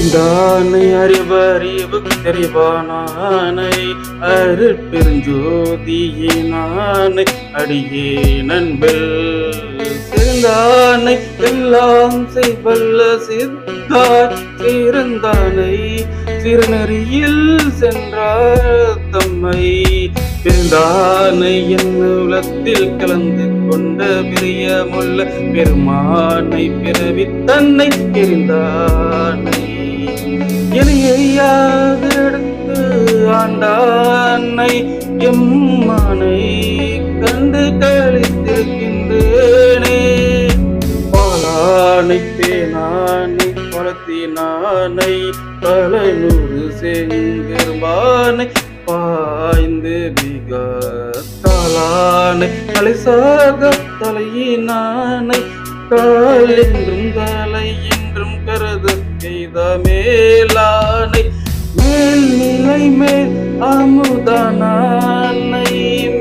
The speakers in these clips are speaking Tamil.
அறிந்தானை அறிவறிவு தெரிவானானை அருட்பெருஞ்சோதியினானை அடியே நண்பல். சிறந்தானை எல்லாம் செய்வல்ல சித்தார் சிறந்தானை சிறுநெறியில் சென்றார் தம்மை. பிறந்தானை என் உலத்தில் கலந்து கொண்ட பிரியமுள்ள பெருமானை பிறவி தன்னை பிரிந்தானை. ஆண்டானை எம்மானை கண்டு கழித்திருக்கின்றேனே பாலானை தேனானை பழத்தினானை தலைநூறு நூறு செங்கருமானை பாய்ந்து விகாலானை தலைசாக தலையினானை கால் என்றும் தலை என்றும் கருது செய்த மேல மேல் நிலை மேல் அமுதானானை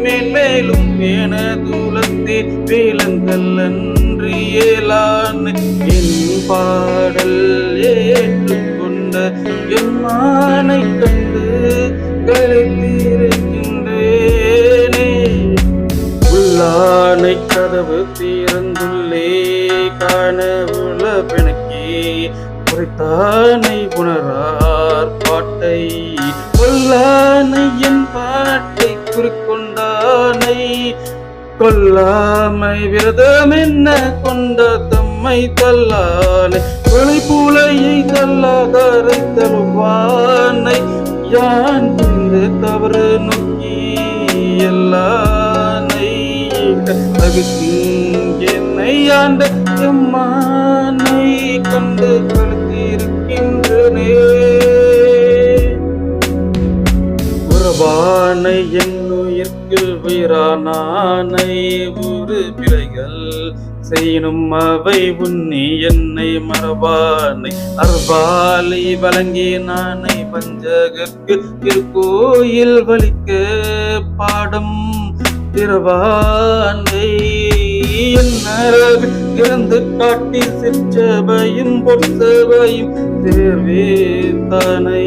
மேன்மேலும் எனதுலத்தில் வேலங்கள் அன்று ஏலான். என் பாடல் ஏற்றுக்கொண்ட என் மானை கண்டு கழித்திருக்கின்றேனே உள்ளானை கதவு திறந்துள்ளே காணவுல பிணக்கே குறைத்தானை உணரார் பாட்டை. கொல்லானை என் பாட்டை குறிக்கொண்டானை. கொல்லாமை விரதம் என்ன கொண்ட தம்மை தல்லானை கொலை பூலையை தல்லாதாரை தருவானை யான் இந்த தவறு நோக்கி எல்லானை தகுக்கும் என்னை ஆண்ட எம்மானை கண்டு என்னுயிர்க்கு உயிரானானை ஒரு பிழைகள் செய்யணும் அவை உன்னி என்னை மரபானை அர்பாலை வழங்கி நானை பஞ்சகற்கு திருக்கோயில் வலிக்க பாடம் திருவானை என்னரகு இறந்து காட்டி சிற்றபையும் பொற்சபையும் தேர்வேத்தானை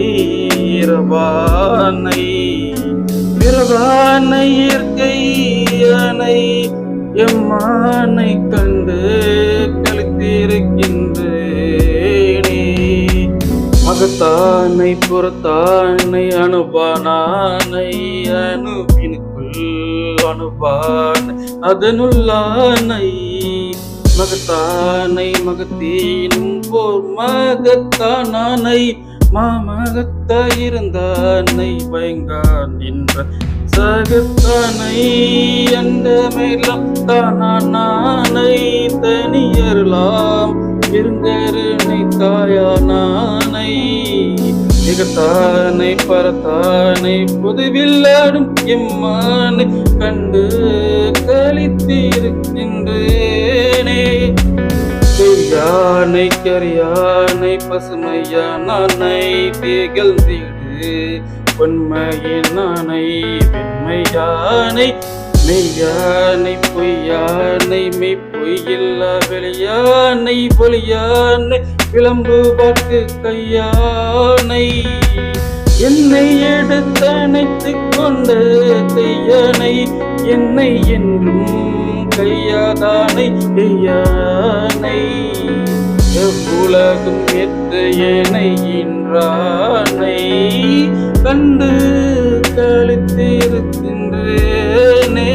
இரவானை. பிறவானை இயற்கையானை எம்மானை கண்டு கழித்திருக்கின்றேனே. மகத்தானை புறத்தானை அனுபானானை அணுவினுக்குள் அனுபானை அதனுள்ளானை. மகத்தானை மகத்தீனும் போர் மகத்தானானை மாமகத்த இருந்த அன்னை பயங்கான் நின்ற சகத்தானை அந்த மேலம் தானானை தனியருளாம். பெருங்கருணை தாயானானை மிகத்தானை பரத்தானை புதுவில்லாடும் எம்மானை கண்டு கழித்திருக்கின்றேனே யானை கரியானை பசுமையானை திகழ் தீடு பொன்மையினானை வெண்மையானை மெய்யானை பொய்யானை மெய் பொய்யில்ல வெளியானை பொலியானை விளம்பு பார்த்து கையானை. என்னை எடுத்தணைத்து கொண்ட கையானை என்னை என்றும் கையாதானை கையானை உலகம் எத்து ஏனை கண்டு கழித்திருக்கின்றேனே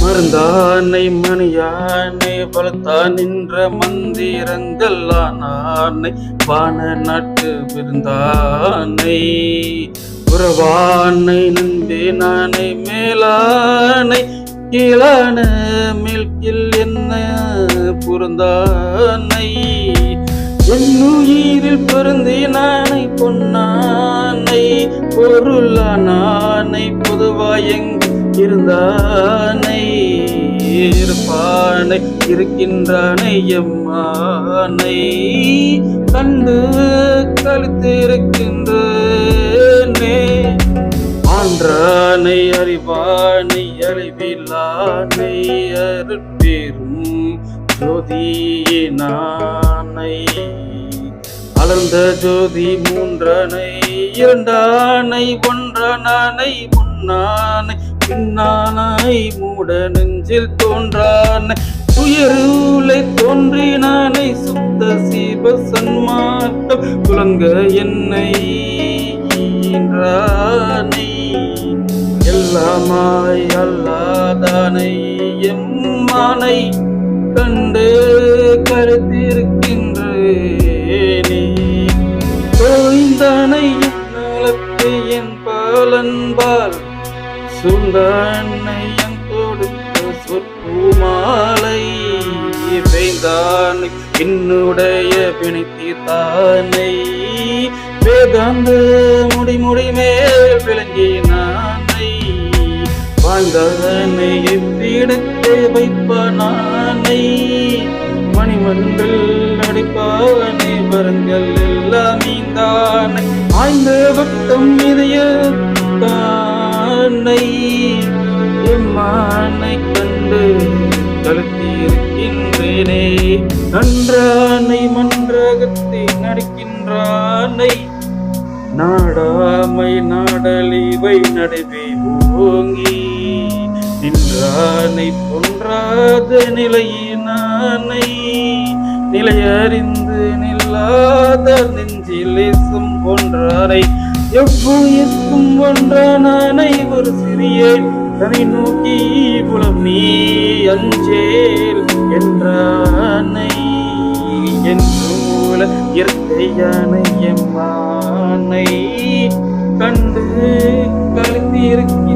மருந்தானை மணியானை வளர்த்தான் நின்ற மந்திரங்கள் ஆனானை பான நாட்டு விருந்தானை உறவானை நம்பி நானை மேலானை கீழான மில்கில் என்ன புறந்தானை என்னுயிரில் பொருந்தி நானை பொன்னானை பொருளானானை பொதுவாய் இருந்தானை? இருப்பானை இருக்கின்றானை எம்மானை. கண்டு கழுத்திருக்கின்றனே ஆன்றா அறிவானை அறிவிலானை அருட்பெரும் ஜோதியினானை அலர்ந்த ஜோதி மூன்றனை இரண்டானை ஒன்றனானை முன்னானை பின்னானை மூட நெஞ்சில் தோன்றானை. துயருளை தோன்றினானை சுத்த சிவ சன்மார்க்கம் குலங்க என்னை என்றார் எல்லாமாய் அல்லாதானை எம்மானை கண்டு கருத்திருக்கின்றேனே தோய்ந்தானை நலத்து என் பாலன்பால் சூழ்ந்தானை என் கொடுத்த சொற்பூமாலை வேந்தானை என்னுடைய பிணைத்தி தானை வேதாந்த முடி முடி மேல் விளங்கினானை வாழ்ந்தனை எவ்விடத்தை வைப்பனானை. மணிமன்றில் நடிப்பானே வரங்கள் எல்லாம் நீந்தானை. ஆய்ந்த வட்டம் இதய தானை எம்மானை கண்டு கழுத்திருக்கின்றேனே நன்றானை மன்றகத்தை நடக்கின்றானை. நாடாமை நாடலிவை நடுவே ஓங்கி நின்றானை பொன்றாத நிலையினானை நிலையறிந்து நில்லாத நெஞ்சிலேசும் போன்றானை எவ்வுயிர்க்கும் ஒன்றானை ஒரு சிறிய தனி நோக்கி புலம் நீ அஞ்சேல் என்றானை. என் மூல இயற்கையான எம்மானை கண்டு கழுத்திருக்க